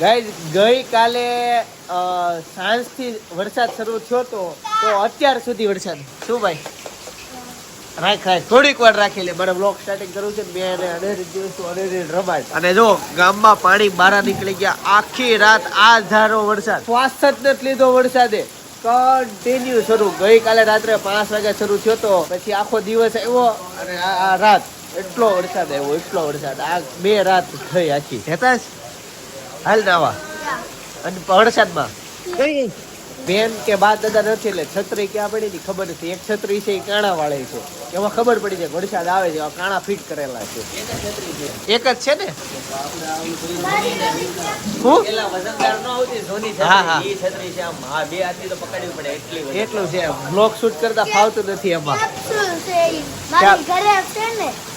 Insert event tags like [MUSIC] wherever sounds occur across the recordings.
Guys, ગઈકાલે સાંજથી વરસાદ શરૂ થયો તો તો અત્યાર સુધી વરસાદ. શું ભાઈ? રાખ રાખ. થોડીક વાર રાખી લે. મારે બ્લોક સ્ટાર્ટિંગ કરવું છે મેં અને અનેરી દિવસ અનેરી રમાય. અને જો, ગામમાં પાણી બહાર નીકળી ગયા. આખી રાત આ ધારો વરસાદ. શ્વાસ જ લીધો વરસાદે. કન્ટિન્યુ શરૂ. ગઈકાલે રાત્રે પાંચ વાગ્યા શરૂ થયો તો, પછી આખો દિવસ આવ્યો અને આ રાત. એટલો વરસાદ આવ્યો, એટલો વરસાદ. આ બે રાત થઈ આખી. હેતા હાલ નાવા અને વરસાદમાં કઈ? બેન કે બા દાદા નથી એટલે છત્રી ક્યાં પડી ની ખબર નથી. એક છત્રી છે એ કાણા વાળી છે. એમાં ખબર પડી જાય વરસાદ આવે છે કાણા ફિટ કરેલા છે. એક જ છે ને? હું? હા, હા. એટલું છે. બ્લોગ શૂટ કરતા ફાવતું નથી એમાં.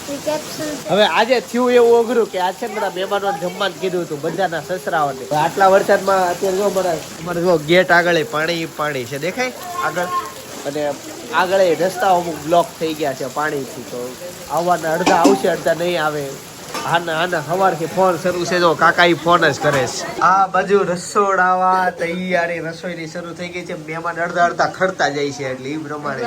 મારી. હવે આજે થયું એવું અઘરું કે આ છે બધા મહેમાનો જમવાનું કીધું હતું, બધાના સસરાઓને. આટલા વરસાદમાં અત્યારે જો અમારા અમારે જો ગેટ આગળ પાણી પાણી છે. દેખાય? આગળ. અને આગળ રસ્તાઓ અમુક બ્લોક થઈ ગયા છે પાણીથી, તો આવવાના અડધા આવશે, અડધા નહીં આવે. આના આના સવારથી ફોન શરૂ છે. જો કાકા ઈ ફોન જ કરે છે. આ બાજુ રસોડાવા તૈયારી રસોઈની શરૂ થઈ ગઈ છે. મહેમાન અડધા અડધા ખડતા જાય છે એટલે ઈ પ્રમાણે.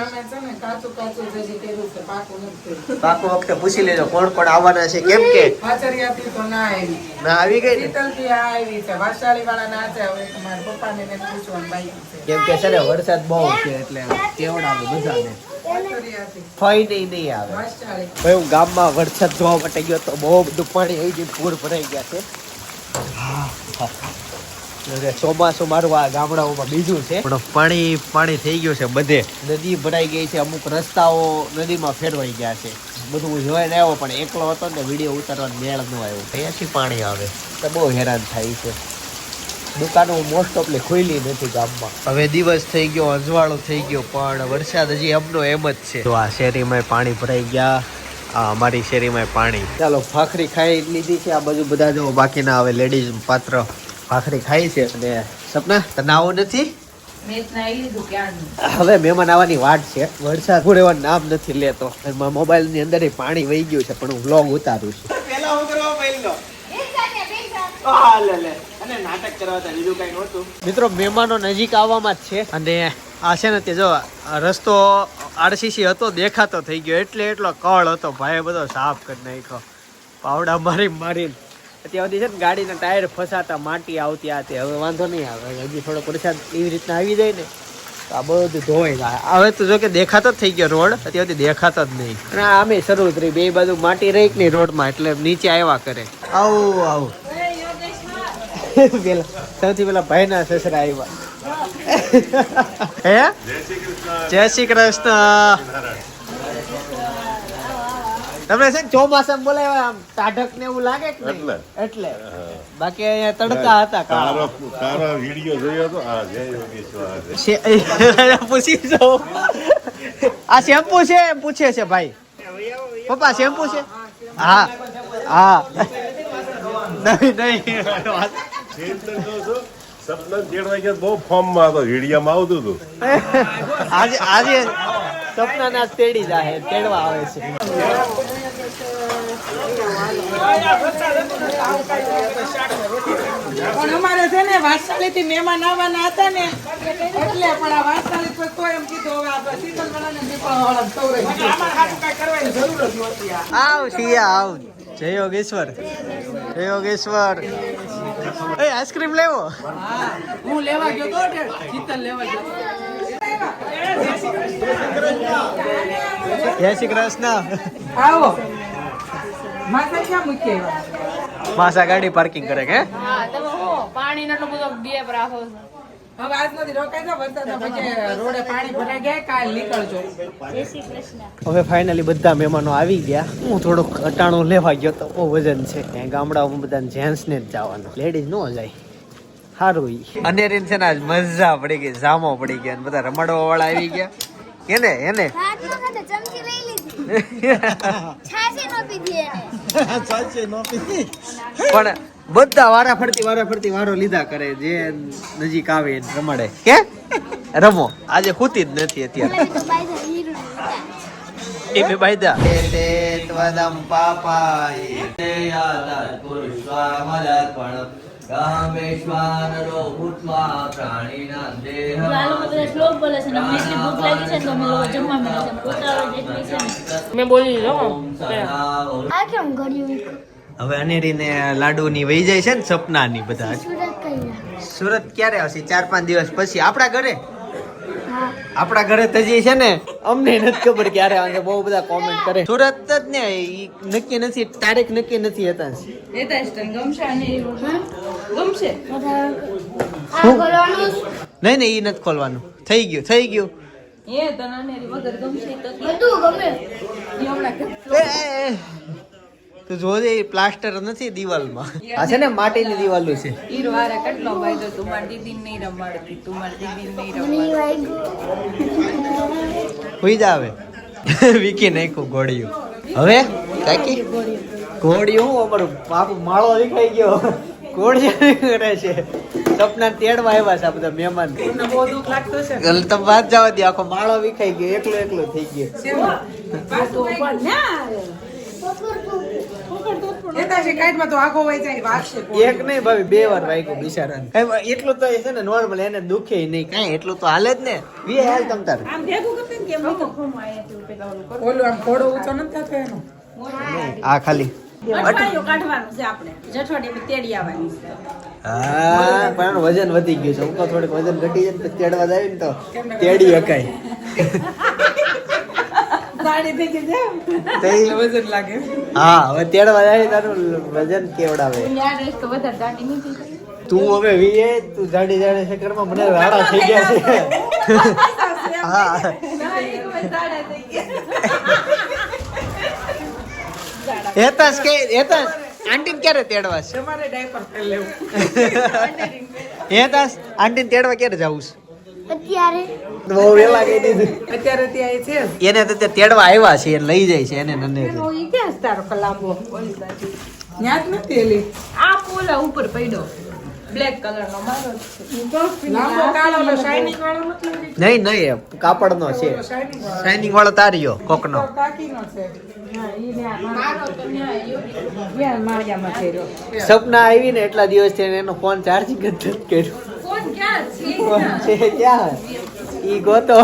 પાકું વખતે પૂછી લેજો કોણ કોણ આવવાના છે કેમ કે? ના આવી. ના આવી ગઈ ને? શીતલથી આ આવી છે. વાંસળીવાળા ના છે. હવે તમારા પપ્પાને ને પૂછવાનું બાકી કેમ કે છે ને વરસાદ બહુ છે એટલે કેવડાવે બધાને. પાછળિયાથી. નહીં નહીં આવે. ભાઈ હું ગામમાં વરસાદ જોવા માટે ગયો તો બહુ બધું પાણી આવી ગયું પૂર ભરાઈ ગયા છે. એટલે ચોમાસું મારું આ ગામડાઓમાં બીજું છે. પણ પાણી પાણી થઈ ગયું છે બધે. નદી ભરાઈ ગઈ છે અમુક રસ્તાઓ નદીમાં ફેરવાઈ ગયા છે. બધું હું જોઈને આવ્યો પણ એકલો હતો ને વીડિયો ઉતારવાનો મેળ ન આવ્યો. અહીંયાથી પાણી આવે? તો બહુ હેરાન થાય છે. દુકાનો મોસ્ટ ઓફલી ખુલી નથી ગામમાં. હવે દિવસ થઈ ગયો અજવાળો થઈ ગયો પણ વરસાદ હજી એમનો એમ જ છે. તો આ શેરીમાં પાણી ભરાઈ ગયા. આ અમારી શેરીમાં પાણી. ચાલો ભાખરી ખાઈ લીધી છે આ બાજુ બધા જો બાકીના હવે લેડીઝ પાત્ર ભાખરી ખાઈ છે. અને સપના તને આવું નથી. હવે મહેમાન આવવાની વાટ છે. વરસાદ પૂરેવા નામ નથી લેતો. મોબાઈલની મોબાઈલની અંદર પાણી વહી ગયું છે પણ હું વ્લોગ ઉતારું છું. પેલા હું કરવા પહેલો અને નાટક કરવા બીજું કઈ નહોતું. મિત્રો મહેમાનો નજીક આવવામાં જ છે અને આ છે ને તે જો આ રસ્તો આરસીસી હતો દેખાતો થઈ ગયો. એટલે એટલો કળ હતો. ભાઈ બધો સાફ કરી નાખ્યો. પાવડા મારી મારીને. અત્યાર સુધી છે ને ગાડીના ટાયર ફસાતા માટી આવતી આ તે. હવે વાંધો નહીં આવે. હજી થોડો વરસાદ એવી રીતના આવી જાય ને તો આ બધું ધોવાઈ જાય. હવે તો જો કે દેખાતો જ થઈ ગયો રોડ. અત્યાર સુધી દેખાતો જ નહીં. અને આમે શરૂ જ બે બાજુ માટી રહી કે નહીં રોડમાં? એટલે નીચે આવ્યા કરે. આવું આવું. પેલા સૌથી પેલા ભાઈના સસરા આવ્યા હે? જય શ્રી કૃષ્ણ. તમે છે ને ચોમાસામાં બોલાવ્યા આમ તાઢક ને એવું લાગે કે એટલે. એટલે. બાકી અહીંયા તડકા હતા તારો કાળા. વિડિયો જોયો તો આ જય યોગેશ્વર. પૂછી જો. આ શેમ્પુ છે? એમ પૂછે છે ભાઈ. પપ્પા શેમ્પુ છે? હા હા. નહીં નહીં. સપના બહુ ફોર્મમાં હતો વિડીયામાં આવતું હતું આજે આજે સપનાના જ તેડી જાય તેડવા આવે છે. પણ અમારે છે ને વાંસળીથી મહેમાન આવવાના હતા ને એટલે પણ આ વાસાલી પર તો એમ કીધું હવે આપણે શીતલવાળાને દીપાવાળાને સૌરે કીધું. અમારે કરવાની જરૂર જ નહોતી આવ શિયા આવ જય યોગેશ્વર. જય યોગેશ્વર. એ આઈસ્ક્રીમ લેવો. હું લેવા ગયો તો શીતલ લેવા ગયો. જય શ્રી કૃષ્ણ. આવો. માસા ક્યાં મૂકી માસા ગાડી પાર્કિંગ કરે કે? હા તમે હો પાણી એટલો બધો ગેપ રાખો છો. હવે આજ નથી રોકાઈ જાઓ વરસાદ પછી રોડે પાણી ભરાઈ ગયા કાલ નીકળજો. જય શ્રી કૃષ્ણ. હવે ફાઇનલી બધા મહેમાનો આવી ગયા. હું થોડુંક અટાણું લેવા ગયો તો બહુ વજન છે. ત્યાં ગામડાઓમાં બધા જેન્ટ્સ ને જ જવાનું. લેડીઝ નો જાય. સારું ઈ. અનેરીન છે ને આજ મજા પડી ગઈ જામો પડી ગયા અને બધા રમાડવા વાળા આવી ગયા. એને એને ભાત નો? ખાધો, ચમચી લઈ લીધી. [LAUGHS] છાશી નો પીધી એને. પણ બધા વારા ફરતી વારા ફરતી વારો લીધા કરે જે નજીક આવે રમાડે. કે? રમો. આજે ખૂતી જ નથી અત્યારે. પેલા તો બાયધા હીરું નું હતા. એ બે બાયદા તે ત્વદમ પાપાય તે યાદાત પુરુષામલર્પણ. કામેશ્વાનરો ભૂત્વા પ્રાણીના દેહ આ લોકો બધા શ્લોક બોલે છે ને અમને ભૂખ લાગી છે તો અમે જમવા મળે છે. ઉતાવળ જેટલી છે મેં બોલી લીધો આ કેમ ઘડ્યું હવે અનેરીને લાડુની વહી જાય છે ને સપનાની બધા. સુરત ક્યારે આવશે? ચાર પાંચ દિવસ પછી. આપણા ઘરે? આપણા ઘરે તો જે છે ને અમને નથી ખબર ક્યારે આવે બહુ બધા કોમેન્ટ કરે. સુરત જ ને નક્કી નથી. તારીખ નક્કી નથી હતા નહીં નહીં એ નથી ખોલવાનું. થઈ ગયું થઈ ગયું. એ તને વગર ગમશે તો બધું ગમે. ઈ હમણાં એ, એ, એ. તું જોજે પ્લાસ્ટર નથી દિવાલમાં. આ છે ને માટીની દિવાલો છે. ઈ વારે કેટલો ભાઈ તો મારી દીદી નહીં રમાડતી તું મારી દીદી નહીં રમાડતી. હોઈ જ આવે વીકી નાખ્યું ઘોડિયું હવે કાકી? ઘોડિયું હું અમારું બાપુ માળો દેખાઈ ગયો. ઘોડિયું કરે છે? સપના તેડવા આવ્યા છે આ બધા મહેમાન. તમને બહુ દુઃખ લાગતો છે એટલે તમે વાત જવા દે આખો માળો વિખાઈ ગયો એકલો એકલો થઈ ગયો. તો એક નહીં ભાભી બે વાર વાગ્યું એટલું તો છે ને નોર્મલ એને દુખે નહીં કાંઈ એટલું તો હાલે જ ને. વી હાલ તમ તાર. આમ ભેગું કરતે ને કેમ ઓલું આમ ઘોડો ઊંચો નથી થતો એનો? આ ખાલી. અઠવાડિયું કાઢવાનું છે આપણે. જઠવાડિયું તેડી આવવાની છે. હા પણ વજન વધી ગયું છે. હું થોડીક વજન ઘટી જાય તેડવા જાય ને તો તેડી હકાય. વજન લાગે. હા હવે તેડવા જાય તારું વજન કેવડાવે? તો વધારે દાટી નથી થઈ. તું હવે વીએ તું જાડી જાડી ચક્કરમાં મને રાડા થઈ ગયા છે. હા કે હેતાશ આંટીને ક્યારે તેડવા છે? તમારે ડાયપર લેવું. હેતાશ આંટીને તેડવા ક્યારે જવું છે? અત્યારે? બહુ વેલા કહી દીધું. અત્યારે ત્યાં છે એને તો ત્યાં તેડવા આવ્યા છે લઈ જાય છે એને નને ઈ ક્યાં છે તારો કલાંબો. ન્યા જ નથી એલી? આ ફૂલ ઉપર પડ્યો. બ્લેક કલર નો મારો છે. લાંબો કાળો ઓલો શાઇનિંગ વાળો નહીં નહીં કાપડનો છે. શાઇનિંગ વાળો. તારીયો કોકનો. કાકીનો છે. હા ઈ ને છે સપના આવી ને એટલા દિવસ એનો ફોન ચાર્જિંગ જ કર્યો. છે? ક્યાં? ઈ ગોતો.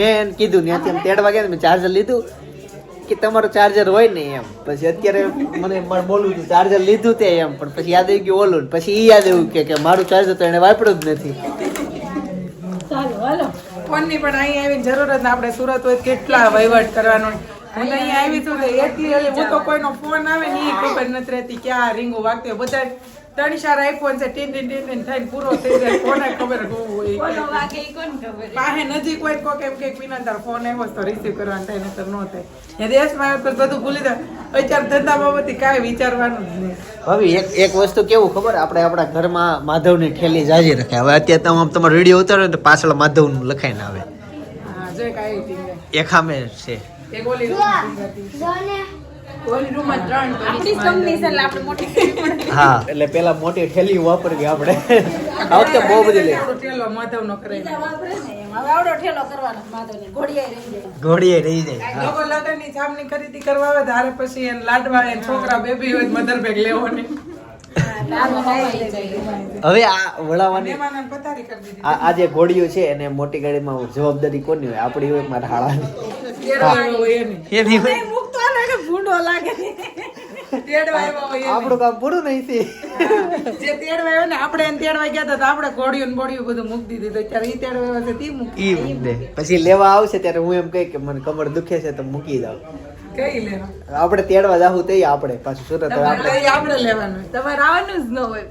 મેં કીધું ને એમ તેડવા ગયા મેં ચાર્જર લીધું. કે તમારું ચાર્જર હોય ને એમ. પછી અત્યારે મને પણ બોલું છું ચાર્જર લીધું તે એમ. પણ પછી યાદ આવી ગયું ઓલું પછી ઈ યાદ આવ્યું કે મારું ચાર્જર તો એને વાપર્યું જ નથી. ચાલો હાલો. ફોનની પણ અહીં આવીને જરૂર જ ને આપણે સુરત હોય કેટલા વહીવટ કરવાનો. હું અહીંયા આવી છું તો એટલી હું તો કોઈનો ફોન આવે ને એ ખબર નથી રહેતી ક્યાં રીંગો વાગતી બધા ચાર આઈફોન છે ટીન ટીન ટીન થઈને પૂરો થઈ જાય. કોને ખબર હું હોય? બોલો વાગે ઈ કોણ ખબર? પાસે નજીક હોય કોક એમ કે વિના તાર ફોન આવ્યો તો રિસીવ કરવાનું થાય નતર ન થાય. એ દેશમાં આવ્યો તો બધું ભૂલી જાય. અત્યારે ધંધા બાબતે કાંઈ વિચારવાનું જ નહીં. હવે એક એક વસ્તુ કેવું ખબર? આપણે આપણા ઘરમાં માધવની ઠેલી જાજી રાખે હવે અત્યારે તમે તમારો વીડિયો ઉતારો ને તો પાછળ માધવનું લખાઈને આવે. હા જો કાંઈ એક સામે છે. એક ઓલી [LAUGHS] હા. એટલે પેલા મોટી ઠેલી વાપરવી આપણે. [LAUGHS] આ વખતે બહુ બધી લઈ આવડો ઠેલો માધવનો. કરે ઘોડીએ રહી જાય લોકો લગ્નની જામની ખરીદી કરવા આવે ત્યારે પછી એને લાડવા એને છોકરા બેબી હોય મધર બેગ લેવો ને હવે આ દીધી. આ જે ઘોડીઓ છે એને મોટી ગાડીમાં જવાબદારી કોની હોય? આપણી હોય મારા હાળાની. આપણું કામ પૂરું નહીં થી જે તેડવા આવ્યો ને આપણે એને તેડવા ગયા હતા તો આપણે ઘોડિયું ને બોડિયું બધું મૂકી દીધું તો અત્યારે ઈ તેડવા આવ્યો છે તે મૂકી. પછી લેવા આવશે ત્યારે હું એમ કહી કે મને કમર દુખે છે તો મૂકી દઉં. કઈ લેવા? આપણે તેડવા જાવું તે આપણે પાછું સુરત આપણે. આપણે લેવાનું? તમારે આવવાનું જ ન હોય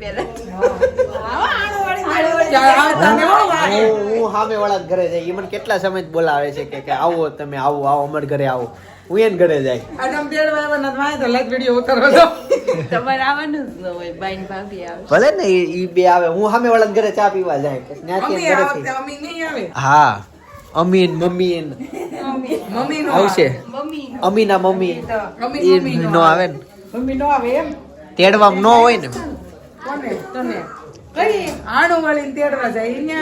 તને હો વાગે. હું હું સામે વાળા ઘરે જાય. મને કેટલા સમય બોલાવે છે કે કે આવો તમે આવો આવો અમારા ઘરે આવો. હું એને ઘરે જાય. આજે આમ તેડવા આવ્યા ને તો તો લાઈટ વીડિયો ઉતારવા દો તમારે આવવાનું જ ન હોય બાઈન ભાભી આવે ભલે ને ઈ ઈ બે આવે. હું સામે વાળા ઘરે ચા પીવા જાય. ત્યાંથી આવે. હા. અમીન મમ્મી એન મમ્મી આવશે અમીના મમ્મી નો આવે ને. મમ્મી નો આવે એમ? તેડવામાં ન હોય ને. કોને? તને. કઈ? આણું વાળીને તેડવા જાય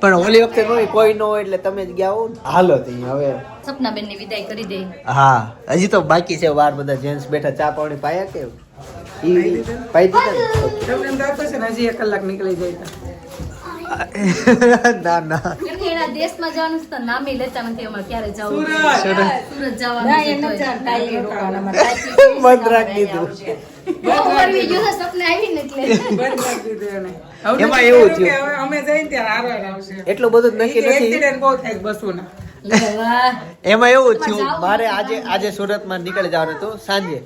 પણ ઓલી વખતે ન હોય કોઈ ન હોય એટલે તમે જ ગયા હો. હાલો તો હવે. સપના બેનની વિદાય કરી દે. હા હજી તો બાકી છે વાર બધા જેન્ટ્સ બેઠા ચા પાણી પાયા કે? ઈ પાઈ દીધા તમને એમ થતું છે ને હજી એક કલાક નીકળી જાય તો. [LAUGHS] ના ના. એના દેશમાં જવાનું છે તો નામે લેતા નથી અમારે ક્યારે જવું. સુરત! સુરત જવાનું. [LAUGHS] બંધ રાખી દીધું. એમાં એવું થયું. અમે જઈને ત્યારે આવશે. એટલું બધું જ નક્કી નથી. બહુ થાય છે એમાં એવું થયું. મારે આજે આજે સુરતમાં નીકળી જવાનું હતું સાંજે.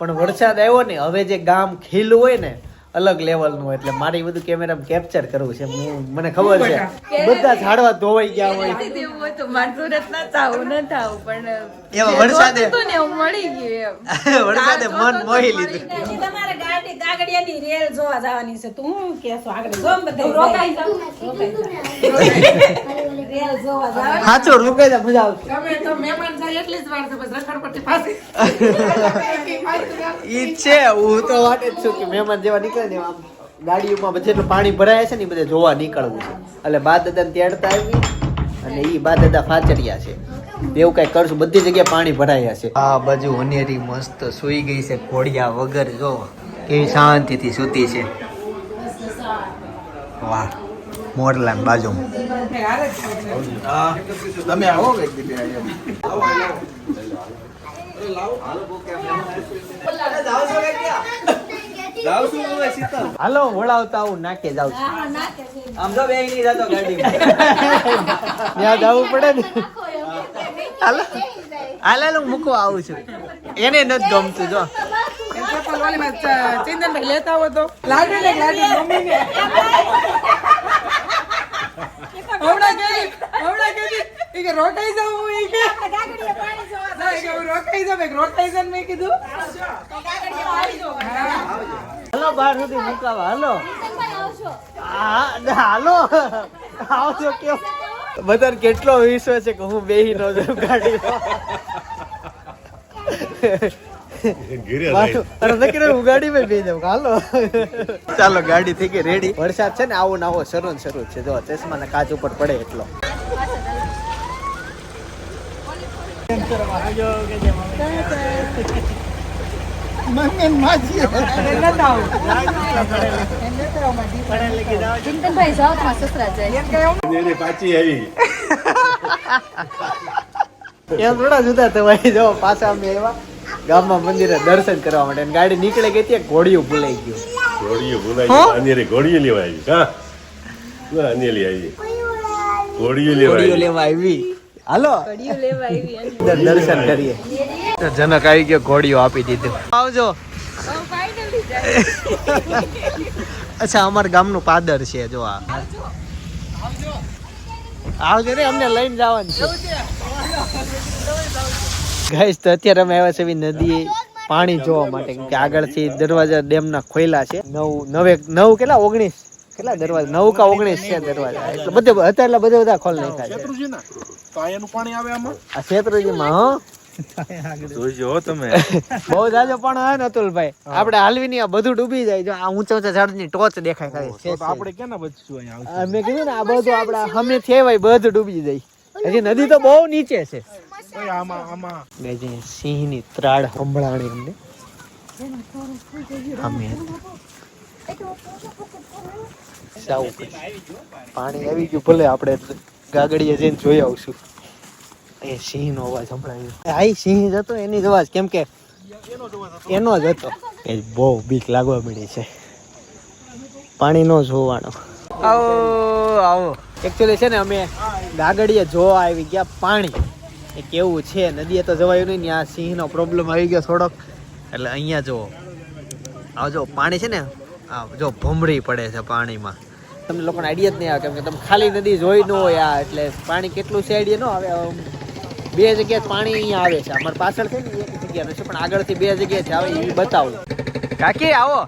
પણ વરસાદ આવ્યો ને હવે જે ગામ ખીલ હોય ને અલગ લેવલનું એટલે મારે બધું કેમેરામાં કેપ્ચર કરવું છે. હું- મને ખબર છે. બધા ઝાડવા ધોવાઈ ગયા હોય. એવું હતું સુરત ના થાવું ન થાવું પણ એમાં વરસાદે ને મળી ગયું [LAUGHS] વરસાદે મન મોહી લીધું. તમારે ગાડી ગાગડિયાની રેલ જોવા જવાની છે. તું હું કેસો આગળ જો બધે રોકાઈ જાવ રેલ જોવા જવાની. સાચો રોકાઈ જા મજા આવશે. તમે તો મહેમાન જાય એટલી જ વાર છે બસ રખડપટ્ટી પાસે [LAUGHS] ઈ છે હું તો વાટે જ છું કે મહેમાન જેવા નીકળે ને આમ ગાડીઓમાં બધે પાણી ભરાય છે ને એ બધે જોવા નીકળવું છે. એટલે બા દાદાને તેડતા આવી અને એ બા દાદા ફાચરિયા છે. એવું કઈ કરશું બધી જગ્યાએ પાણી ભરાયા છે. આ બાજુ હનેરી મસ્ત સુઈ ગઈ છે ઘોડિયા વગર જો. કેવી શાંતિથી સૂતી છે. વાહ મોરલાન બાજુમાં. હારે જ છે. તમે આવો હાલો વળાવતા હું નાકે જાવ છું. આમ તો બે નહીં જતો ગાડી ત્યાં જવું પડે ને. હાલો. હાલે હાલો હું મૂકવા આવું છું. એને નથી ગમતું જો. ચિંતનભાઈ લેતા આવો તો. લાડુ ને લાડુ મમ્મીને. હમણાં કેવી હમણાં કેવી ઈ કે જાઉં હું ઈ કે. ના, ઈ કે હું રોકાઈ જાઉં મેં કીધું, રોકાઈ જાઉં મેં કીધું. હાલો, બહાર સુધી મુકાવા, હાલો. હાલો. આવજો કેવો બધા કેટલો વિશ્વાસ છે કે હું બેહી નો જાઉં હાલો. ચાલો, ગાડી થઈ ગઈ રેડી વરસાદ છે ને, આવો નાવો શરૂ શરૂ છે. જો ચશ્મા ને કાચ ઉપર પડે એટલો. ચિંતનભાઈ જાઓ તમારા સસરા જાય પાછી આવી એમ થોડા જુદા થવાય જો પાછા અમે આવ્યા ગામમાં મંદિરે દર્શન કરવા માટે ગાડી નીકળે ગઈ ત્યાં ઘોડીયું ભૂલાઈ ગયું. ઘોડીયું ભૂલાઈ ગયું. અનેરે ઘોડીયું લેવા આવી. હા. ના આવી. ઘોડીએ લેવા ઘોડીઓ આવી લેવા આવી. હાલો. લેવા આવી દર્શન કરીએ. જનક આવી ગયો ઘોડીઓ આપી દીધું. આવજો. અચ્છા અમારા ગામનું પાદર છે જો આ. આવજો રે અમને લઈને જવાનું છે. ગાઈસ તો અત્યારે અમે આવ્યા છે એવી નદી પાણી જોવા માટે. કે આગળથી દરવાજા ડેમના ખોયલા છે. નવ નવે નવ કેટલા? ઓગણીસ? કેટલા દરવાજા? નવ કા ઓગણીસ છે દરવાજા. એટલે બધે અત્યારે બધા બધા ખોલ નાખ્યા છે. શેત્રુજી માં હો? તમે. [LAUGHS] બહુ જાજો પણ હે ને આપણે હાલવી ની બધું ડૂબી જાય. જો આ ઊંચા ઊંચા ઝાડની ટોચ દેખાય ખાલી. તો આપણે ક્યાં બચશું અહીંયા મેં કીધું ને આ બધું આપણે હમે થેવાય બધું ડૂબી જાય. હજી નદી તો બહુ નીચે છે. આમાં આમાં. ગાઈઝ અહીંયા સિંહની ત્રાડ સંભળાણી અમને. અમે. સાવ પાણી આવી ગયું ભલે આપણે ગાગડીએ જઈને જોઈ આવશું. અહીંયા સિંહનો અવાજ સંભળાયો આ સિંહ હતો એની જ અવાજ કેમ કે એનો જ હતો. એ બહુ બીક લાગવા મળી છે. પાણી નો જોવાનો. આવો આવો. એકચ્યુઅલી છે ને અમે ગાગડીએ જોવા આવી ગયા પાણી. એ કેવું છે નદીએ તો જવાયું નહીં આ સિંહનો પ્રોબ્લેમ આવી ગયો થોડોક. એટલે અહીંયા જો આ જો પાણી છે ને આ જો ભમરી પડે છે પાણીમાં. તમને લોકોને આઈડિયા જ નહીં આવે કેમ કે તમે ખાલી નદી જોઈ ન હોય આ એટલે પાણી કેટલું છે આઈડિયા ન આવે બે જગ્યાએ પાણી અહીંયા આવે છે. અમારી પાછળ છે ને એક જગ્યા છે પણ આગળથી બે જગ્યાએથી આવે એ બતાવું. કાકી આવો.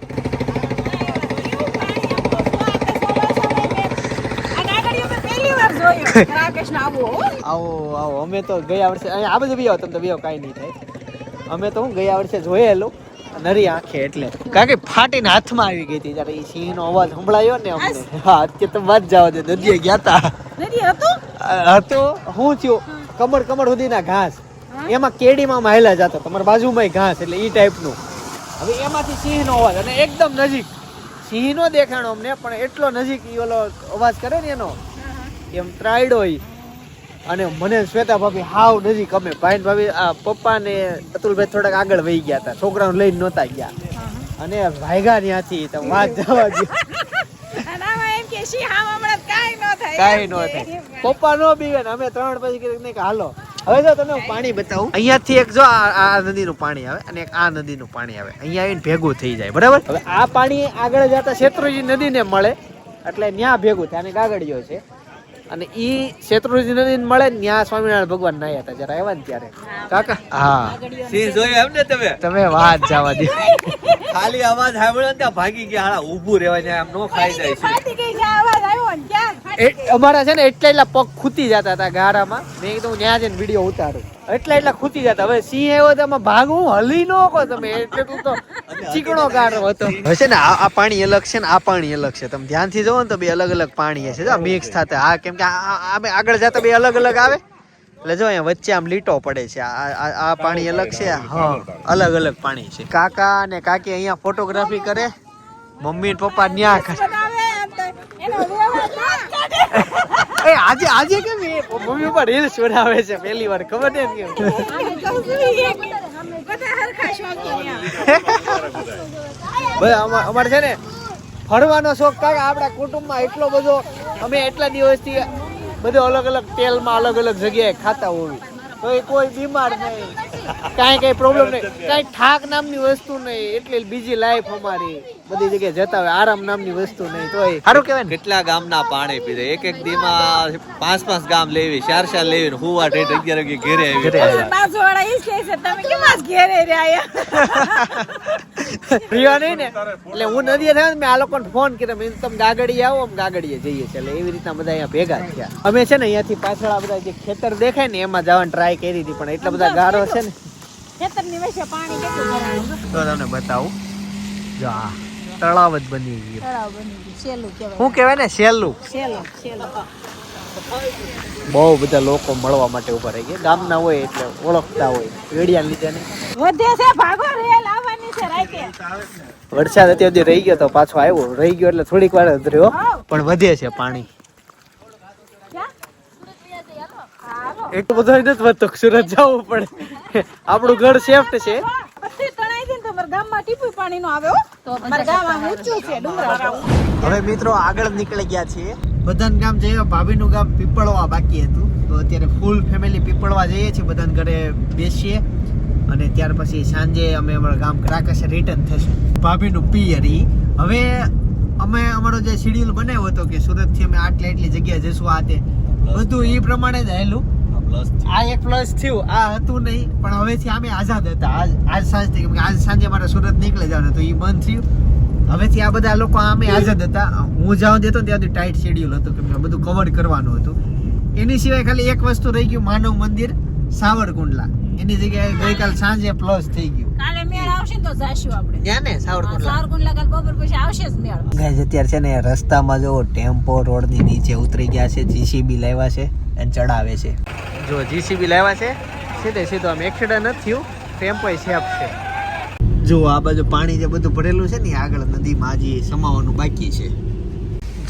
આવો આવો. અમે તો ગયા વર્ષે અહીંયા આ બધું બી તમને તમે તો કાંઈ નહીં થાય. અમે તો હું ગયા વર્ષે જોયેલું નરી આંખે એટલે. કારણ કે ફાટીને હાથમાં આવી ગઈ હતી જ્યારે એ સિંહનો અવાજ સંભળાયો ને અમને. હા અત્યારે તો વાત જવા દે નદીએ ગયા હતું? હતો. હું થયું? કમર કમર સુધીના ઘાસ. એમાં કેડીમાં માયલા જતો તમારા બાજુમાં ઘાસ એટલે ઈ ટાઈપનું હવે એમાંથી સિંહનો અવાજ અને એકદમ નજીક. સિંહ નો દેખાણો અમને પણ એટલો નજીક ઈ ઓલો અવાજ કરે ને એનો. એમ ત્રાયડો અને મને શ્વેતા ભાભી હાવ નજીક અમે ભાઈ ભાભી આ પપ્પા ને અતુલભાઈ થોડાક આગળ વહી ગયા હતા. છોકરાઓને લઈને નહોતા ગયા. અને ભાઈગા ત્યાંથી તો વાત જવા દો કે [LAUGHS] શી હાવ હમણાં કાંઈ ન થાય કાઈ ન થાય. પપ્પા નો બીવે ને અમે ત્રણ પછી કીધું નહીં કે હાલો. હવે જો તને હું પાણી બતાવું. અહીંયાથી એક જો આ નદીનું પાણી આવે અને એક આ નદીનું પાણી આવે. અહીંયા આવીને ભેગું થઈ જાય. બરાબર? હવે આ પાણી આગળ જતા શેત્રુજી નદીને મળે. એટલે ત્યાં ભેગું થાય. અને ગાગડીઓ છે. અને ઈ શેત્રુજી નદીને મળે ને ત્યાં સ્વામિનારાયણ ભગવાન નાયા હતા. જરા આવ્યા ને ત્યારે. કાકા? હા. સિંહ જોયો એમ ને તમે? તમે વાત જવા દે. ખાલી અવાજ સાંભળ્યો ને ત્યાં ભાગી ગયા. હાળા ઊભું રહેવાય જાય આમ નો ખાઈ જાય છે. અમારા છે ને એટલા એટલા પગ ખૂતી જતા હતા ગારામાં મેં કીધું હું ત્યાં જઈને વીડિયો ઉતારું. એટલા એટલા ખૂતી જતા. હવે સિંહ આવ્યો તો એમાં ભાગવું હલી ન કહો તમે. એટલું તો ચીકણો ગારો હતો. હશે ને આ પાણી અલગ છે ને આ પાણી અલગ છે. તમે ધ્યાનથી જોવો ને તો બે અલગ અલગ પાણી છે જો મિક્સ થતા. આ કેમ કે આ- આગળ જતા બે અલગ અલગ આવે. એટલે જો અહીંયા વચ્ચે આમ લીટો પડે છે. આ આ- આ પાણી અલગ છે. હા. અલગ અલગ પાણી છે. કાકા અને કાકી અહીંયા ફોટોગ્રાફી કરે. મમ્મી પપ્પા ન્યા કરે. એ આજે આજે કેમ એ મમ્મી પપ્પા રીલ્સ બનાવે છે? પહેલી વાર ખબર નહીં કેમ. ભાઈ અમારે છે ને ફરવાનો શોખ કાકા આપણા કુટુંબમાં એટલો બધો અમે એટલા દિવસથી બધો અલગ અલગ તેલમાં અલગ અલગ જગ્યાએ ખાતા હોવી તો એ કોઈ બીમાર નહીં. કાંઈ કાંઈ પ્રોબ્લેમ નહીં. કાંઈ ઠાક નામની વસ્તુ નહીં. એટલી બીજી લાઈફ અમારી. બધી જગ્યાએ જતા હોય આરામ નામની વસ્તુ નહીં તો સારું કહેવાય ને. કેટલા ગામના પાણી પીધે? એક એક દીમાં પાંચ પાંચ ગામ લેવી ચાર ચાર લેવી ને હુવા ઠેઠ અગિયાર વાગે ઘેરે આવી ઘરે આવ્યા. બાજુવાળા ઈ કહે છે તમે કેમ આજ ઘેરે રહ્યા [LAUGHS] રિયા નહીં ને. એટલે હું નદીએ થયા ને મેં આ લોકોને ફોન કર્યો મેં તમે ગાગડીએ આવો અમે ગાગડીએ જઈએ છીએ. એટલે એવી રીતના બધા અહીંયા ભેગા થયા. અમે છે ને અહીંયાથી પાછળ આ બધા જે ખેતર દેખાય ને એમાં જવાની ટ્રાય કરી હતી પણ એટલા બધા ગારો છે ને. ખેતરની વચ્ચે પાણી કેટલું ભરાણું તો તમને બતાવું. જો આ. તળાવ જ બની ગયું. તળાવ બની ગયું. સેલું કહેવાય. શું કહેવાય ને? સેલું સેલું સેલું બહુ બધા લોકો મળવા માટે ઊભા રહી ગયા. ગામના હોય એટલે ઓળખતા હોય. વેડિયા લીધે ને વધે છે ભાગો રેલ આવવાની છે રાતે. વરસાદ અત્યાર સુધી રહી ગયો તો પાછો આવ્યો. રહી ગયો એટલે થોડીક વાર જ રહ્યો. પણ વધે છે પાણી. એટલું બધું નથી વધતો. સુરત જવું પડે. આપણું ઘર સેફ્ટ છે પછી તણાઈ છે ને તો મારા ગામમાં ટીપું પાણી નો આવે તો અમારા ગામ ઊંચું છે ડુંગરા હવે મિત્રો આગળ નીકળી ગયા છીએ. બધાન ગામ જઈએ ભાભીનું ગામ પીપળવા બાકી હતું. તો અત્યારે ફૂલ ફેમિલી પીપળવા જઈએ છીએ બધાને ઘરે બેસીએ. અને ત્યાર પછી સાંજે અમે અમારા ગામ ક્રાકસે રિટર્ન થશું. ભાભીનું પિયર. ઈ હવે અમે અમારો જે શેડ્યુલ બનાવ્યો હતો કે સુરતથી અમે આટલી આટલી જગ્યાએ જશું આ તે. બધું એ પ્રમાણે જ આવેલું આ એક પ્લસ થયું. આ હતું નહીં પણ હવેથી અમે આઝાદ હતા. આજ આજ સાંજથી કેમ કે આજ સાંજે મારે સુરત નીકળી જવાનું તો એ બંધ થયું. હવેથી આ બધા લોકો અમે આઝાદ હતા. હું જાઉં દેતો ત્યાંથી ટાઈટ શેડ્યુલ હતું. કેમ કે બધું કવર કરવાનું હતું. એની સિવાય ખાલી એક વસ્તુ રહી ગયું માનવ મંદિર સાવરકુંડલા. એની જગ્યાએ ગઈકાલ સાંજે પ્લસ થઈ ગયું. કાલે મેળ આવશે તો જાશું આપણે. ત્યાં ને? સાવરકુંડલા. સાવરકુંડલા કાલ બપોર પછી આવશે જ મેળ. ગાઈઝ અત્યારે છે ને રસ્તામાં જો ટેમ્પો રોડની નીચે ઉતરી ગયા છે જીસીબી લાવ્યા છે. અને ચડાવે છે. જો જીસીબી લાવ્યા છે સીધે સીધો આમ એક્સિડન્ટ નથી થયું ટેમ્પો સેફ છે જો આ બાજુ પાણી જે બધું ભરેલું છે ને આગળ નદીમાં હજી સમાવાનું બાકી છે.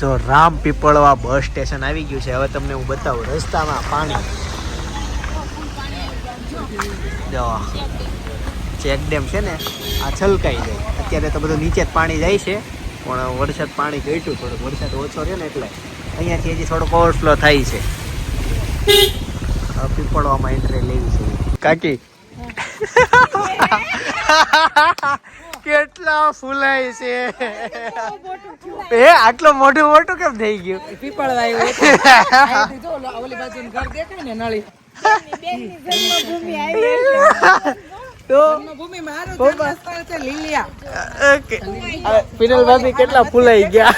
જો રામ પીપળવા બસ સ્ટેશન આવી ગયું છે હવે તમને હું બતાવું રસ્તામાં પાણી. જો ચેક ડેમ છે ને આ છલકાઈ જાય. અત્યારે તો બધું નીચે જ પાણી જાય છે પણ વરસાદ પાણી ઘટ્યું થોડુંક વરસાદ ઓછો રહ્યો ને એટલે અહીંયાથી હજી થોડોક ઓવરફ્લો થાય છે. પીપળવામાં એન્ટ્રી લેવી છે. કાકી. [LAUGHS] કેટલા ફૂલાય છે. એ આટલો મોટું મોટું કેમ થઈ ગયું? પીપળ [LAUGHS] ઓલી બાજુ ઘર દેખાય ને નળી. કેટલા ફૂલાઈ ગયા?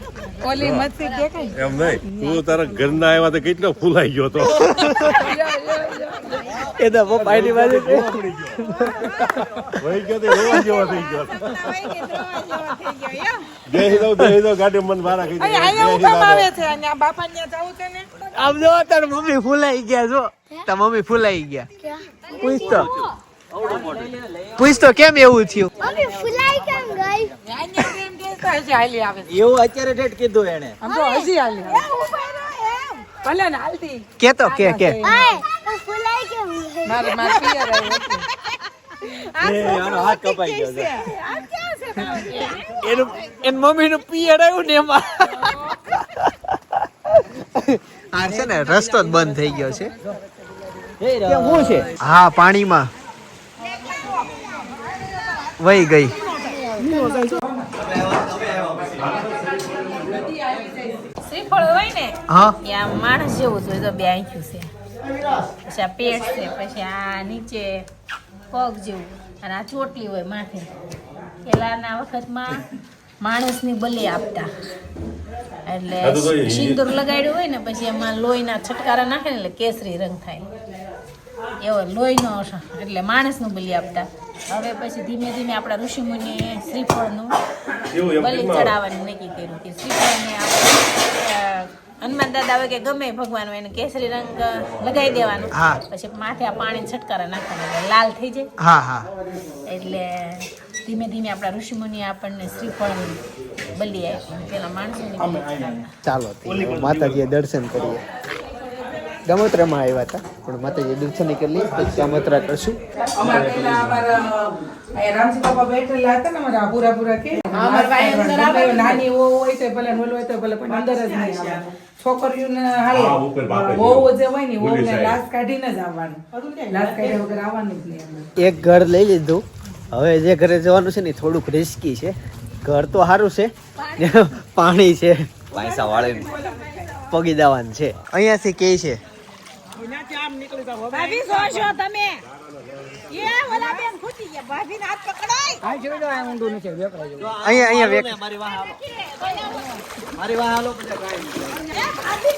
[LAUGHS] ઓલી મસ્જિદ દેખાય એમ નહીં. તું તારા ઘરના આવ્યા તો કેટલો ફૂલાઈ ગયો તો. એ તો પપ્પાની બાજુ છે. વહી ગયો તો રોવા જેવો થઈ ગયો. થઈ ગયો બેસી દઉં બેસી દઉં ગાડી મને મારા કહી દે બાપા ને જવું છે ને? આમ જો તાર મમ્મી ફૂલાઈ ગયા જો. તાર મમ્મી ફૂલાઈ ગયા. પૂછ તો પૂછ તો કેમ એવું થયું? મમ્મી ફુલાઈ કેમ ગઈ? હજી હાલી આવે એવું અત્યારે ડેટ કીધું એને આમ તો હજી હાલી. ભલે ને હાલતી. કેતો કે કે. ફુલાઈ કેમ ગઈ? મારે મારે પિયર હાથ કપાઈ ગયો એનું એન મમ્મી નું પિયર આવ્યું ને એમાં. આ છે ને રસ્તો જ બંધ થઈ ગયો છે. શું છે હા પાણીમાં. વહી ગઈ. શ્રીફળ હોય ને આ માણસ જેવું જોઈએ તો બે આંખ્યું છે. પછી આ પેટ છે પછી આ નીચે પગ જેવું અને આ ચોટલી હોય માથે. પેલાના વખતમાં માણસની બલી આપતા. એટલે સિંદૂર લગાડ્યું હોય ને પછી એમાં લોહીના છટકારા નાખે ને એટલે કેસરી રંગ થાય. એવો લોહીનો એટલે માણસનું બલી આપતા. હવે પછી ધીમે ધીમે આપણા ઋષિમુનિએ શ્રીફળનું બલિ ચડાવવાનું નક્કી કર્યું કે શ્રીફળને આપણે હનુમાન દાદા હોય કે ગમે ભગવાન હોય એને કેસરી રંગ લગાવી દેવાનો. પછી માથે આ પાણી છટકારા નાખવાના એટલે લાલ થઈ જાય. હા હા. એટલે ધીમે ધીમે આપણા ઋષિમુનિ આપણને શ્રીફળ બલિ આપી પેલા માણસો ચાલો માતાજીએ દર્શન કરીએ. ગમોત્રામાં આવ્યા હતા. પણ માતાજી દર્શન કરી લઈએ ગમોત્રા કરશું. રામજી બાપા બેઠેલા હતા ને અમારા પૂરા પૂરા કે. નાની વહુ હોય તો ભલે ઓલું હોય તો ભલે પણ અંદર જ નહીં છોકરીઓને હાલે. હા, ઉપર બાપે વહુ જે હોય ને વહુને લાશ કાઢીને જ આવવાનું. લાશ કાઢ્યા વગર આવવાનું જ નહીં એક ઘર લઈ લીધું. હવે જે ઘરે જવાનું છે ને થોડુંક રિસ્કી છે. ઘર તો સારું છે. પાણી. છે. પૈસા વાળે પગી દેવાનું છે. અહીંયાથી કે છે ભાભી શું તમે. એ ઓલા બેન ખૂટી ગયા. ભાભીને હાથ પકડાય. અહીંયા અહીંયા વેક મારી વાહ હાલો. મારી વાહ હાલો પછી કાંઈ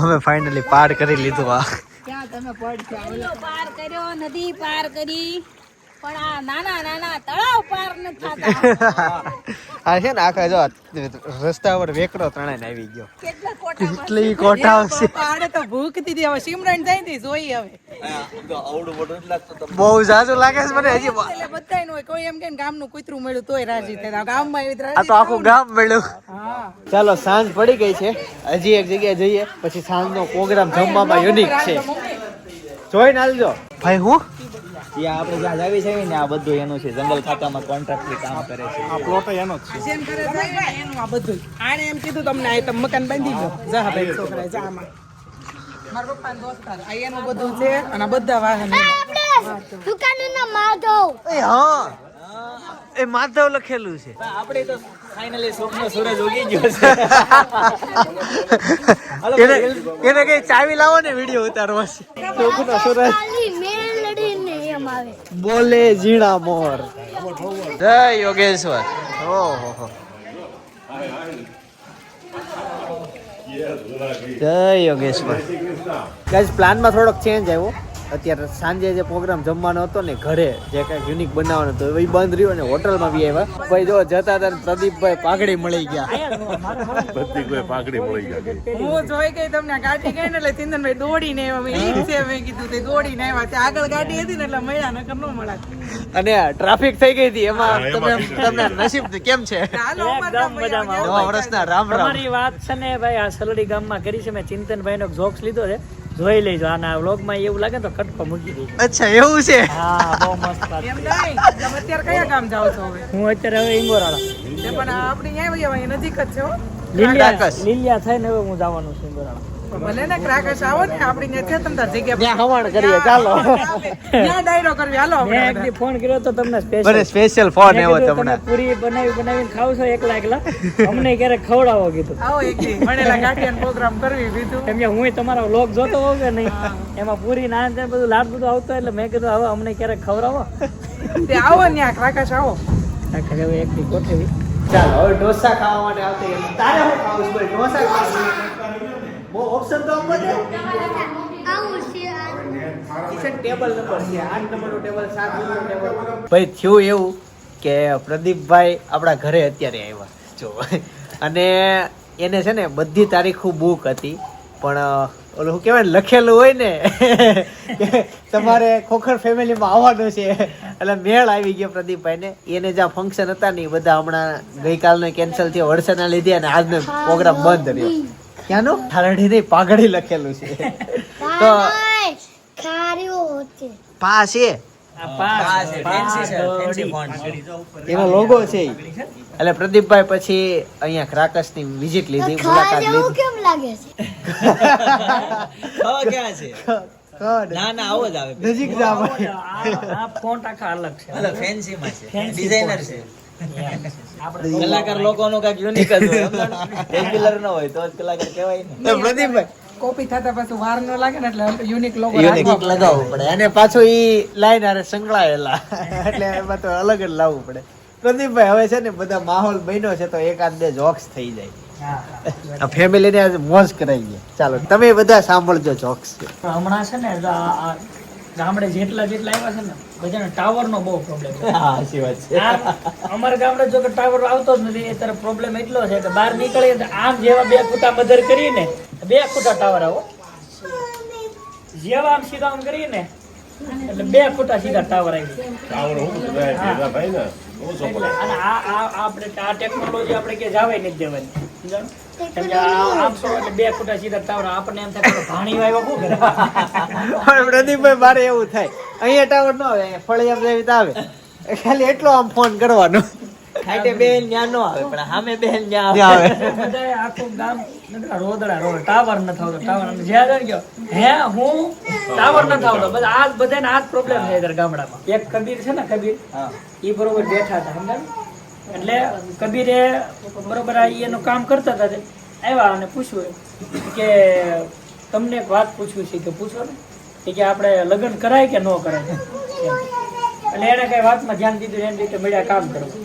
હવે ફાઇનલી પાર કરી લીધું આ. દરિયો પાર કર્યો નદી પાર કરી. પણ આ નાના નાના તળાવ પાર નથી થતા. [LAUGHS] આ છે ને આખા જો રસ્તા પર વેકરો ત્રણે આવી ગયો. કેટલા કોટા આવશે તો ભૂખ દીધી હવે ને જોઈ હવે. બહુ લાગે છે મને હજી. એટલે બધાય હોય કોઈ એમ કે ગામનું કૂતરું મળ્યું તોય રાજી થાય. ગામમાં એવી આ તો આખું ગામ મળ્યું. ચાલો સાંજ પડી ગઈ છે. હજી એક જગ્યાએ જઈએ પછી સાંજનો પ્રોગ્રામ જમવામાં યુનિક છે. જોઈને આલજો. ભાઈ હું? ત્યાં આપણે જ્યાં જાવી છે ને આ બધું એનું છે. જંગલ ખાતામાં કોન્ટ્રાક્ટ કામ કરે છે. આ પ્લોટ એનો જ છે. જેમ કરે છે એનું આ બધું આને એમ કીધું તમને આ તમે મકાન બાંધી દો જા હવે છોકરા જા આમાં. મારા પપ્પા દોસ્તાર આ એનું બધું છે અને બધા વાહન. દુકાનનું નામ માધવ. એ હા. એ માધવ લખેલું છે. આપણે તો ફાઇનલી સ્વપ્ન સૂરજ ઉગી ગયો છે. [LAUGHS] એને એને કઈ ચાવી લાવો ને વીડિયો ઉતારવા છે. સ્વપ્ન સુરજ ખાલી મેલડીને એમ આવે બોલે જીણા મોર. જય યોગેશ્વર. ઓહો. જય યોગેશ્વર. ગાઈસ પ્લાનમાં થોડોક ચેન્જ આવ્યો. અત્યારે સાંજે જે પ્રોગ્રામ જમવાનો હતો ને ઘરે જે કઈ યુનિક બનાવવાનો હતો એ બંધ રહ્યો ને હોટલમાં બી આવ્યા. ભાઈ જો જતા હતા ને પ્રદીપભાઈ પાઘડી મળી ગયા. પ્રદીપભાઈ પાઘડી મળી ગયા. હું જોઈ ગઈ તમને ગાડી ગઈ ને એટલે ચિંતનભાઈ દોડીને આવ્યા. મેં છે મેં કીધું તે દોડીને આવ્યા. આગળ ગાડી હતી ને એટલે મળ્યા નકર ન મળ્યા. અને ટ્રાફિક થઈ ગઈ હતી એમાં તમે તમને નસીબ કેમ છે? નવા વર્ષના રામ રામ. તમારી વાત છે ને ભાઈ આ સલડી ગામમાં કરી છે. મેં ચિંતનભાઈ નો જોક્સ લીધો છે. જોઈ લેજો. આના વ્લોગમાં એવું લાગે તો કટકો મૂકી દેજો. અચ્છા એવું છે? હા બહુ મસ્ત વાત એમ નહીં? તમે અત્યારે કયા ગામ જાવ છો હવે? હું અત્યારે હવે ઇંગોરાળા તે પણ આપણી અહીંયા નજીક જ છે હો. લીલિયા. લીલિયા થઈને હવે હું જવાનું છું ઇંગોરાળા ભલે ને ક્રાકશ આવો ને આપણી ત્યાં છે તાર જગ્યા ત્યાં હવાણ કરીએ ચાલો. [LAUGHS] ત્યાં ડાયરો કરવી હાલો મેં એક દી ફોન કર્યો તો તમને સ્પેશિયલ સ્પેશિયલ સ્પેશિયલ ફોન આવ્યો તમને. પૂરી બનાવી બનાવીને ખાવ છો એકલા એકલા અમને ક્યારે ખવડાવો કીધું. આવો એક દી ભણેલા ગાંઠિયાનો પ્રોગ્રામ કરવી કીધું એમ કે હું તમારો વ્લોગ જોતો હોઉં કે નહીં? એમાં પૂરી નાન ને બધું લાડ બધું આવતો એટલે મેં કીધું હવે અમને ક્યારેક ખવડાવો. તે આવો ને આ ક્રાકશ આવો. આખા હવે એક દી ગોઠવી. ચાલો હવે ઢોસા ખાવા માટે આવતી તારે હું ખાવું છું? ઢોસા ખાવું બહુ ઓપ્શન તો આપો ને આવું છે આ કિચન ટેબલ નંબર છે. આઠ નંબરનું ટેબલ સાત નંબરનું ટેબલ ભાઈ થયું એવું કે પ્રદીપભાઈ આપણા ઘરે અત્યારે આવ્યા. જો. અને એને છે ને બધી તારીખો બુક હતી. પણ ઓલું શું કહેવાય ને, લખેલું હોય ને તમારે ખોખર ફેમિલીમાં આવવાનું છે. એટલે મેળ આવી ગયો પ્રદીપભાઈને. એને જ્યાં ફંક્શન હતા ને એ બધા હમણાં ગઈકાલને કેન્સલ થયો વરસાદના લીધે અને આજનો પ્રોગ્રામ બંધ રહ્યો. ક્યાંનો? થારડી નહીં પાઘડી લખેલું છે. તો બાય ખાર્યો હોતે. પા છે એનો લોગો છે. એટલે પ્રદીપભાઈ પછી અહીંયા ક્રાકસની વિઝિટ લીધી મુલાકાત લીધી. કેમ લાગે છે? ના ના આવો જ આવે. નજીક જા ભાઈ. આ ફોન્ટ આખા અલગ છે. અલા ફેન્સી માં છે. ડિઝાઇનર છે. કલાકાર લોકોનો કાંઈક યુનિક જ હોય રેગ્યુલર [LAUGHS] ન? હોય તો જ કલાકાર કહેવાય ને. પ્રદીપભાઈ. કોપી થતા પાછું વાર ન લાગે ને એટલે યુનિક લોગો યુનિક લગાવવું પડે. અને પાછું ઈ લાઈન હારે સંકળાયેલા. [LAUGHS] એટલે એમાં તો અલગ જ લાવવું પડે. પ્રદીપભાઈ હવે છે ને બધા માહોલ બન્યો છે તો એકાદ બે જોક્સ થઈ જાય. ફેમિલી ને આજે મોજ કરાઈ ગયા ચાલો તમે બધા સાંભળજો જોક્સ હમણાં છે ને ગામડે જેટલા જેટલા આવ્યા છે ને બધાને ટાવર નો બહુ પ્રોબ્લેમ છે. હા સાચી વાત છે. અમારા ગામડે જો કે ટાવર આવતો જ નથી એ તરફ પ્રોબ્લેમ એટલો છે કે બહાર નીકળીએ તો આમ જેવા બે ફૂટા બધર કરીને બે ફૂટા ટાવર આવો. જેવા આમ સીધા આમ કરીએ ને એટલે બે ફૂટા સીધા ટાવર આવી. ટાવર હું. બધા ને અને આ આ આ આપણે આ ટેકનોલોજી આપણે કે જાવે નથી દેવાની. સમજાણું? કેમ કે આ- આમ શું એટલે બે ફૂટા સીધા ટાવર આપણને એમ થાય કે ભાણી વાવ્યો શું કરે? પણ પ્રદીપભાઈ મારે એવું થાય. અહીંયા ટાવર ન આવે અહીંયા જેવી આવે. ખાલી એટલો આમ ફોન કરવાનો. ખાટે બેન ન્યા નો આવે પણ સામે બેન ન્યા આવે. આવે. બધાય આખું ગામ નકરા રોદડા રોડ ટાવર ન થતો ટાવર અને ગયો હે હું? ટાવર ન થતો બધા આ બધાને આ જ પ્રોબ્લેમ છે ગામડામાં. એક કબીર છે ને કબીર? એ બરોબર બેઠા હતા સમજાયું એટલે કબીરે બરોબર આ એનું કામ કરતા હતા આવ્યા અને પૂછ્યું કે તમને એક વાત પૂછવી છે કે પૂછો ને? કે આપણે લગ્ન કરાય કે ન કરાય. એટલે એને કઈ વાતમાં ધ્યાન દીધું એની રીતે મળ્યા કામ કરવું.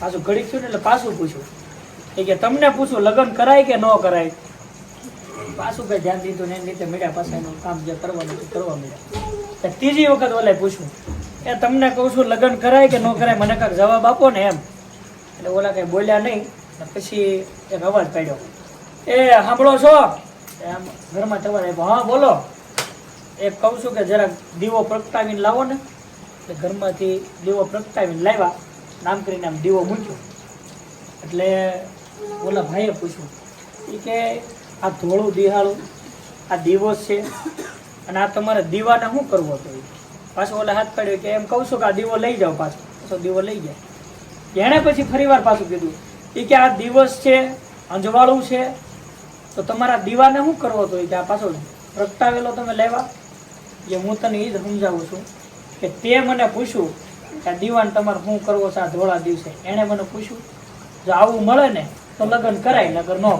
પાછું ઘડીક છું ને એટલે પાછું પૂછ્યું. કે તમને પૂછું લગ્ન કરાય કે ન કરાય? પાછું કઈ ધ્યાન દીધું ને એની રીતે મળ્યા પાછા એનું કામ જે કરવાનું કરવા મળ્યા. ત્રીજી વખત ઓલે પૂછ્યું. એ તમને કહું છું લગ્ન કરાય કે ન કરાય મને કાંઈક જવાબ આપો ને એમ. એટલે ઓલા કંઈ બોલ્યા નહીં પછી એક અવાજ પાડ્યો. એ, સાંભળો છો? એમ ઘરમાં તમારે હા, બોલો. એ, કહું છું કે જરાક દીવો પ્રગટાવીને લાવો ને. એટલે ઘરમાંથી દીવો પ્રગટાવીને લાવ્યા, નામ કરીને આમ દીવો મૂક્યો. એટલે ઓલા ભાઈએ પૂછ્યું એ કે આ ધોળું દિહાળું આ દીવો છે, અને આ તમારે દીવાને શું કરવો હતો? પાછો ઓલા હાથ પાડ્યો કે, એમ કહું છું કે આ દીવો લઈ જાઓ પાછો. પાછો દીવો લઈ ગયા. એણે પછી ફરીવાર પાછું કીધું એ કે આ દિવસ છે અંજવાળું છે તો તમારા દીવાને શું કરવો હતો ઈ કે આ પાછો પ્રગટાવેલો તમે લેવા? એ હું તને એ જ સમજાવું છું કે તે મને પૂછ્યું કે આ દીવાન તમારે શું કરવો છે આ ધોળા દિવસે? એણે મને પૂછ્યું જો આવું મળે ને તો લગ્ન કરાય નગર નો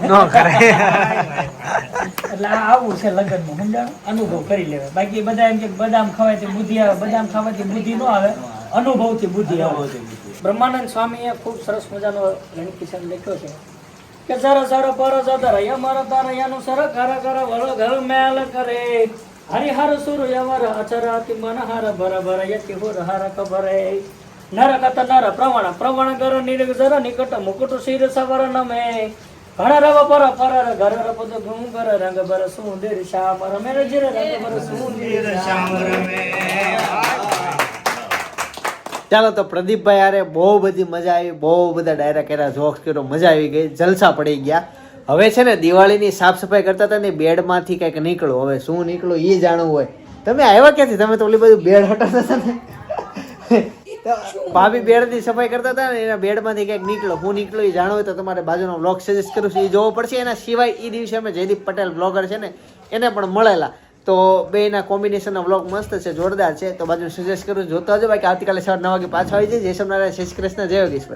એટલે આ આવું છે લગ્નમાં સમજાણ? અનુભવ કરી લેવાય. બાકી બધા એમ કે બદામ ખવાયથી બુદ્ધિ આવે બદામ ખાવાથી બુદ્ધિ ન આવે અનુભવથી બુદ્ધિ આવે. બ્રહ્માનંદ સ્વામીએ ખૂબ સરસ મજાનો રણકિશન લખ્યો છે કે સર સર પર સદર યમર તર યનુ સર કર કર વળ ઘર મેલ કરે. હરિહર સુર યમર અચરાતિ મનહર ભર ભર યતિ હોર હર કભરે નર કત નર પ્રવણ પ્રવણ ગર નિરગ જર નિકટ મુકુટ શિર સવર નમે. ઘણ રવ પર પર ઘર રપદ ગું ગર રંગ ભર સુંદર શ્યામ રમે. રજર રંગ ભર સુંદર શ્યામ રમે. ચાલો તો પ્રદીપભાઈ અરે બહુ બધી મજા આવી, બહુ બધા ડાયરા કર્યા જોક્સ કર્યો, મજા આવી ગઈ, જલસા પડી ગયા. હવે છે ને દિવાળીની સાફ સફાઈ કરતા હતા ને બેડમાંથી કંઈક નીકળો, હવે શું નીકળો એ જાણવું હોય. તમે આવ્યા ક્યાંથી? તમે તો ઓલી બધું બેડ હટાતા હતા ને? ભાભી બેડની સફાઈ કરતા હતા ને, એના બેડમાંથી ક્યાંક નીકળો, હું નીકળો એ હોય તો તમારે બાજુનો બ્લોગ સજેસ્ટ કરું છું. એ જોવો પડશે, એના સિવાય એ દિવસે અમે જયદીપ પટેલ બ્લોગર છે ને, એને પણ મળેલા. તો બેના કોમ્બિનેશનનો બ્લોગ મસ્ત છે, જોરદાર છે તો બાજુ સજેસ્ટ કરું. જોતા હજો બાકી આવતીકાલે સવાર નવ વાગે પાછા આવી જાય જય સોમનારાયણ શ્રી કૃષ્ણ, જય યોગેશ્વર